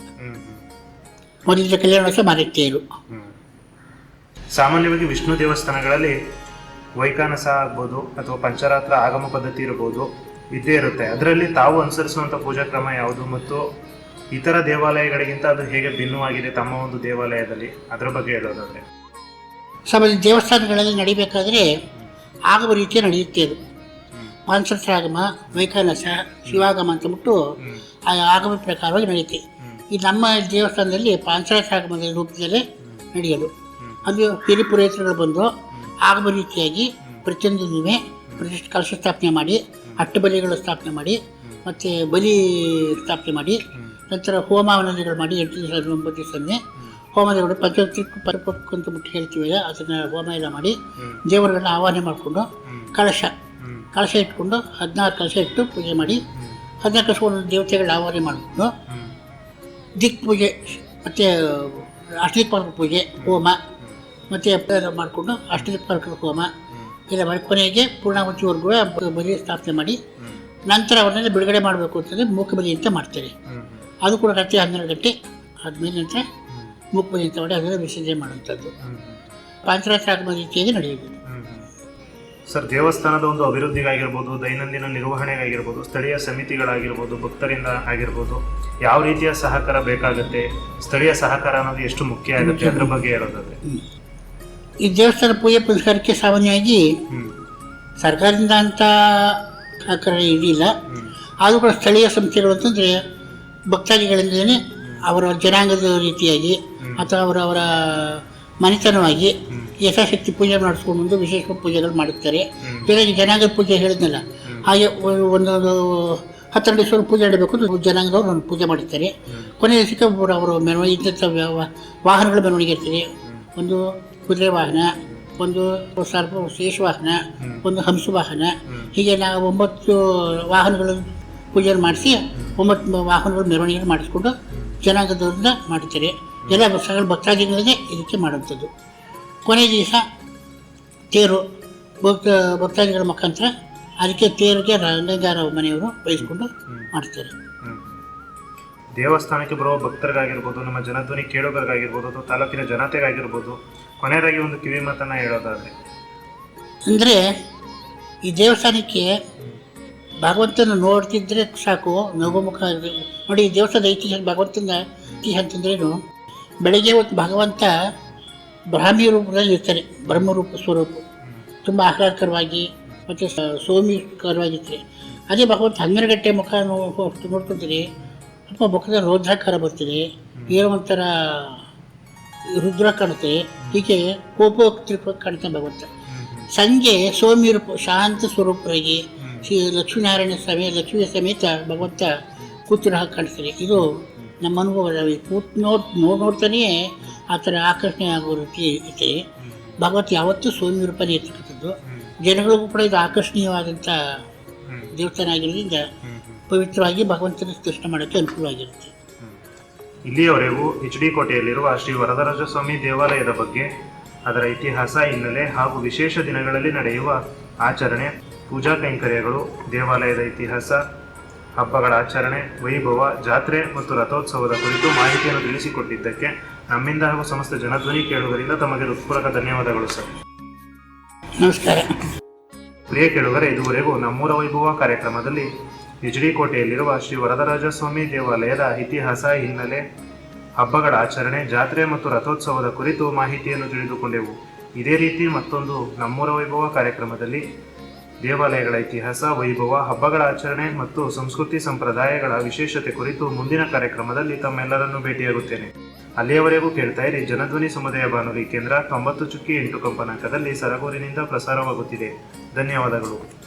ಮೊದಲಿದ್ದ ಕಲ್ಯಾಣ ಕಲ್ಯಾಣೋತ್ಸವ ಮಾರಕ್ಕೆ ತೇರು ಹ್ಮ್ ಸಾಮಾನ್ಯವಾಗಿ ವಿಷ್ಣು ದೇವಸ್ಥಾನಗಳಲ್ಲಿ ವೈಕಾನಸ ಆಗ್ಬೋದು ಅಥವಾ ಪಂಚರಾತ್ರ ಆಗಮ ಪದ್ಧತಿ ಇರ್ಬೋದು ಇದ್ದೇ ಇರುತ್ತೆ. ಅದರಲ್ಲಿ ತಾವು ಅನುಸರಿಸುವಂಥ ಪೂಜಾ ಕ್ರಮ ಯಾವುದು ಮತ್ತು ಇತರ ದೇವಾಲಯಗಳಿಗಿಂತ ಅದು ಹೇಗೆ ಭಿನ್ನವಾಗಿದೆ ತಮ್ಮ ಒಂದು ದೇವಾಲಯದಲ್ಲಿ? ಅದರ ಬಗ್ಗೆ ಹೇಳೋದಾದ್ರೆ. ಸಾಮಾನ್ಯ ದೇವಸ್ಥಾನಗಳಲ್ಲಿ ನಡಿಬೇಕಾದ್ರೆ ಆಗಮ ರೀತಿಯ ನಡೆಯುತ್ತೆ ಅದು ಪಾಂಚರಾಗಮ ವೈಖಾನಸ ಶಿವಾಗಮ ಅಂತಬಿಟ್ಟು ಆ ಆಗಮ ಪ್ರಕಾರವಾಗಿ ನಡೆಯುತ್ತೆ. ಈ ನಮ್ಮ ದೇವಸ್ಥಾನದಲ್ಲಿ ಪಾಂಚರಾಗಮದ ರೂಪದಲ್ಲಿ ನಡೆಯೋದು. ಅದು ಹಿರಿ ಪುರೋಹಿತರುಗಳು ಬಂದು ಆಗಮ ರೀತಿಯಾಗಿ ಪ್ರತಿಯೊಂದು ಪ್ರತಿಷ್ಠ ಕಲಶ ಸ್ಥಾಪನೆ ಮಾಡಿ ಅಟ್ಟಬಲಿಗಳು ಸ್ಥಾಪನೆ ಮಾಡಿ, ಮತ್ತು ಬಲಿ ಸ್ಥಾಪನೆ ಮಾಡಿ, ನಂತರ ಹೋಮಾವನಗಳು ಮಾಡಿ ಎಂಟು ದಿವಸ, ಒಂಬತ್ತು ದಿವಸನೇ ಮಾಡಿ ಪಂಚವರ್ತಿಕ್ಕೂ ಪರಿಪಕ್ಕು ಅಂತ ಬಿಟ್ಟು ಹೇಳ್ತೀವಿ ಅದನ್ನ ಹೋಮ ಎಲ್ಲ ಮಾಡಿ ದೇವರುಗಳನ್ನ ಆವಾಹನೆ ಮಾಡಿಕೊಂಡು ಕಳಶ ಕಳಶ ಇಟ್ಕೊಂಡು ಹದಿನಾರು ಕಳಶ ಇಟ್ಟು ಪೂಜೆ ಮಾಡಿ ಹದಿನಾಲ್ಕು ಕಳಶ ಒಂದು ದೇವತೆಗಳ ಆವಾಹನೆ ಮಾಡಿಕೊಂಡು ದಿಕ್ ಪೂಜೆ, ಮತ್ತು ಅಷ್ಟದಿಕ್ಪಾಲಕ ಪೂಜೆ, ಹೋಮ, ಮತ್ತು ಮಾಡಿಕೊಂಡು ಅಷ್ಟದಿಕ್ಪಾಲಕ ಹೋಮ ಇಲ್ಲ ಮಾಡಿ ಕೊನೆಗೆ ಪೂರ್ಣಾವತಿವರೆಗೂ ಬಲಿ ಸ್ಥಾಪನೆ ಮಾಡಿ ನಂತರ ಅವನ್ನೆಲ್ಲ ಬಿಡುಗಡೆ ಮಾಡಬೇಕು ಅಂತಂದರೆ ಮೂಕಬಲಿ ಅಂತ ಮಾಡ್ತಾರೆ. ಅದು ಕೂಡ ರಾತ್ರಿ ಹನ್ನೆರಡು ಗಂಟೆ ಆದಮೇಲೆ ನಂತರ ಅಂತ ಮಾಡಿ ಅದನ್ನು ವಿಸರ್ಜನೆ ಮಾಡುವಂಥದ್ದು. ಪಾಂಚರಾತ್ರ ಆಗಮ ರೀತಿಯಾಗಿ ನಡೆಯುವುದು. ಸರ್ ದೇವಸ್ಥಾನದ ಒಂದು ಅಭಿವೃದ್ಧಿಗಾಗಿರ್ಬೋದು ದೈನಂದಿನ ನಿರ್ವಹಣೆಗಾಗಿರ್ಬೋದು ಸ್ಥಳೀಯ ಸಮಿತಿಗಳಾಗಿರ್ಬೋದು ಭಕ್ತರಿಂದ ಆಗಿರ್ಬೋದು ಯಾವ ರೀತಿಯ ಸಹಕಾರ ಬೇಕಾಗುತ್ತೆ ಸ್ಥಳೀಯ ಸಹಕಾರ ಅನ್ನೋದು ಎಷ್ಟು ಮುಖ್ಯ ಆಗುತ್ತೆ ಅದ್ರ ಬಗ್ಗೆ ಹೇಳೋದಾದ್ರೆ? ಈ ದೇವಸ್ಥಾನ ಪೂಜೆ ಪುನಸ್ಕಾರಕ್ಕೆ ಸಾಮಾನ್ಯವಾಗಿ ಸರ್ಕಾರದಿಂದ ಅಂತ ಸಹಕಾರ ಇದಿಲ್ಲ. ಆದರೂ ಕೂಡ ಸ್ಥಳೀಯ ಸಂಸ್ಥೆಗಳು ಅಂತಂದರೆ ಭಕ್ತಾದಿಗಳಿಂದಲೇ ಅವರ ಜನಾಂಗದ ರೀತಿಯಾಗಿ ಅಥವಾ ಅವರ ಅವರ ಮನೆತನವಾಗಿ ಯಥಾಶಕ್ತಿ ಪೂಜೆ ಮಾಡಿಸ್ಕೊಂಡು ಬಂದು ವಿಶೇಷ ಪೂಜೆಗಳು ಮಾಡುತ್ತಾರೆ. ಜೊತೆಗೆ ಜನಾಂಗದ ಪೂಜೆ ಹೇಳಿದ್ನಲ್ಲ. ಹಾಗೆ ಒಂದೊಂದು ಹತ್ತೆರಡು ದಿವಸ ಪೂಜೆ ಇಡಬೇಕು ಜನಾಂಗದವ್ರು ಒಂದು ಪೂಜೆ ಮಾಡುತ್ತಾರೆ ಕೊನೆಯ ದಿವಸಕ್ಕೆ ಅವರು ಮೆರವಣಿಗೆ ಇದ್ದಂಥ ವ್ಯ- ವಾಹನಗಳ ಮೆರವಣಿಗೆ ಇರ್ತದೆ. ಒಂದು ಕುದುರೆ ವಾಹನ ಒಂದು ಸರ್ಪ ಶೇಷ ವಾಹನ ಒಂದು ಹಂಸ ವಾಹನ. ಹೀಗೆ ನಾವು ಒಂಬತ್ತು ವಾಹನಗಳ ಪೂಜೆ ಮಾಡಿಸಿ ಒಂಬತ್ತು ವಾಹನಗಳ ಮೆರವಣಿಗೆ ಮಾಡಿಸ್ಕೊಂಡು ಜನಾಂಗದವರಿಂದ ಮಾಡ್ತಾರೆ ಎಲ್ಲ ಸಕಲ ಭಕ್ತಾದಿಗಳಿಗೆ ಇದಕ್ಕೆ ಮಾಡುವಂಥದ್ದು. ಕೊನೆ ದಿವಸ ತೇರು ಭಕ್ತ ಭಕ್ತಾದಿಗಳ ಮುಖಾಂತರ ಅದಕ್ಕೆ ತೇರಿಗೆ ರಂಗಗಾರ ಮನೆಯವರು ಬಯಸ್ಕೊಂಡು ಮಾಡ್ತಾರೆ. ದೇವಸ್ಥಾನಕ್ಕೆ ಬರುವ ಭಕ್ತರಿಗಾಗಿರ್ಬೋದು ನಮ್ಮ ಜನಧ್ವನಿ ಕೇಳುಗರಿಗಾಗಿರ್ಬೋದು ಅಥವಾ ತಾಲೂಕಿನ ಜನತೆಗಾಗಿರ್ಬೋದು ಕೊನೆಯದಾಗಿ ಒಂದು ಕಿವಿ ಮಾತನ್ನು ಹೇಳೋದಾದ್ರೆ. ಅಂದರೆ ಈ ದೇವಸ್ಥಾನಕ್ಕೆ ಭಗವಂತನ ನೋಡ್ತಿದ್ರೆ ಸಾಕು ನಗುಮುಖ ನೋಡಿ ಈ ದೇವಸ್ಥಾನದ ಇತಿಹಾಸ ಭಗವಂತನ ಇತಿಹಾಸ ಅಂತಂದ್ರೇನು ಬೆಳಗ್ಗೆ ಹೊತ್ತು ಭಗವಂತ ಬ್ರಾಹ್ಮಿ ರೂಪದಲ್ಲಿ ಇರ್ತಾರೆ ಬ್ರಹ್ಮರೂಪ ಸ್ವರೂಪ. ತುಂಬ ಆಹ್ಲಾದಕರವಾಗಿ ಮತ್ತು ಸೋಮಿಕರವಾಗಿರ್ತಾರೆ ಅದೇ ಭಗವಂತ ಹನ್ನೆರಡು ಗಂಟೆ ಮುಖ ನೋಡ್ಕೊತೀರಿ ತುಂಬ ಮುಖದ ರೋದ್ರಾಕಾರ ಬರ್ತಿದೆ. ಏನೋ ಒಂಥರ ರುದ್ರ ಕಾಣುತ್ತೆ. ಹೀಗೆ ಕೋಪೋಕ್ತಿ ಕಾಣ್ತಾನೆ ಭಗವಂತ. ಸಂಜೆ ಸೋಮಿ ರೂಪ ಶಾಂತ ಸ್ವರೂಪರಾಗಿ ಶ್ರೀ ಲಕ್ಷ್ಮೀನಾರಾಯಣ ಸ್ವಾಮಿ, ಲಕ್ಷ್ಮೀ ಸಮೇತ ಭಗವಂತ ಕೂತಿರೋ ಹಾಗೆ ಕಾಣಿಸ್ತಾರೆ ಇದು ನಮ್ಮ ಅನುಭವ ಕೂತ್ ನೋಡ್, ನೋಡಿ ನೋಡ್ತಾನೆ ಆ ಥರ ಆಕರ್ಷಣೆ ಆಗೋ ರೀತಿ ಇದೆ. ಭಗವಂತ ಯಾವತ್ತೂ ಸೌಮ್ಯ ರೂಪನೇ ಇರ್ತಕ್ಕಂಥದ್ದು. ಜನಗಳಿಗೂ ಕೂಡ ಇದು ಆಕರ್ಷಣೀಯವಾದಂಥ ದೇವಸ್ಥಾನ ಆಗಿರೋದ್ರಿಂದ ಪವಿತ್ರವಾಗಿ ಭಗವಂತನ ದರ್ಶನ ಮಾಡೋಕ್ಕೆ ಅನುಕೂಲವಾಗಿರುತ್ತೆ ಇಲ್ಲಿಯವರೆಗೂ ಎಚ್ ಡಿ ಕೋಟೆಯಲ್ಲಿರುವ ಶ್ರೀ ವರದರಾಜ ಸ್ವಾಮಿ ದೇವಾಲಯದ ಬಗ್ಗೆ ಅದರ ಇತಿಹಾಸ ಹಿನ್ನೆಲೆ ಹಾಗೂ ವಿಶೇಷ ದಿನಗಳಲ್ಲಿ ನಡೆಯುವ ಆಚರಣೆ ಪೂಜಾ ಕೈಂಕರ್ಯಗಳು ದೇವಾಲಯದ ಇತಿಹಾಸ ಹಬ್ಬಗಳ ಆಚರಣೆ ವೈಭವ ಜಾತ್ರೆ ಮತ್ತು ರಥೋತ್ಸವದ ಕುರಿತು ಮಾಹಿತಿಯನ್ನು ತಿಳಿಸಿಕೊಟ್ಟಿದ್ದಕ್ಕೆ ನಮ್ಮಿಂದ ಹಾಗೂ ಸಮಸ್ತ ಜನಧ್ವನಿ ಕೇಳುಗರಿಂದ ತಮಗೆ ಹೃತ್ಪೂರ್ವಕ ಧನ್ಯವಾದಗಳು ಸರ್. ನಮಸ್ಕಾರ. ಪ್ರಿಯ ಕೇಳುಗರೆ ಇದುವರೆಗೂ ನಮ್ಮೂರ ವೈಭವ ಕಾರ್ಯಕ್ರಮದಲ್ಲಿ ಎಚ್ ಕೋಟೆಯಲ್ಲಿರುವ ಶ್ರೀ ವರದರಾಜಸ್ವಾಮಿ ದೇವಾಲಯದ ಇತಿಹಾಸ ಹಿನ್ನೆಲೆ ಹಬ್ಬಗಳ ಆಚರಣೆ ಜಾತ್ರೆ ಮತ್ತು ರಥೋತ್ಸವದ ಕುರಿತು ಮಾಹಿತಿಯನ್ನು ತಿಳಿದುಕೊಂಡೆವು. ಇದೇ ರೀತಿ ಮತ್ತೊಂದು ನಮ್ಮೂರ ವೈಭವ ಕಾರ್ಯಕ್ರಮದಲ್ಲಿ ದೇವಾಲಯಗಳ ಇತಿಹಾಸ, ವೈಭವ, ಹಬ್ಬಗಳ ಆಚರಣೆ ಮತ್ತು ಸಂಸ್ಕೃತಿ ಸಂಪ್ರದಾಯಗಳ ವಿಶೇಷತೆ ಕುರಿತು ಮುಂದಿನ ಕಾರ್ಯಕ್ರಮದಲ್ಲಿ ತಮ್ಮೆಲ್ಲರನ್ನು ಭೇಟಿಯಾಗುತ್ತೇನೆ. ಅಲ್ಲಿಯವರೆಗೂ ಕೇಳ್ತಾ ಇರಿ ಜನಧ್ವನಿ ಸಮುದಾಯ ಬಾನುಲಿ ಕೇಂದ್ರ ತೊಂಬತ್ತು ಚುಕ್ಕಿ ಎಂಟು ಕಂಪನಾಂಕದಲ್ಲಿ ಸರಗೂರಿನಿಂದ ಪ್ರಸಾರವಾಗುತ್ತಿದೆ. ಧನ್ಯವಾದಗಳು.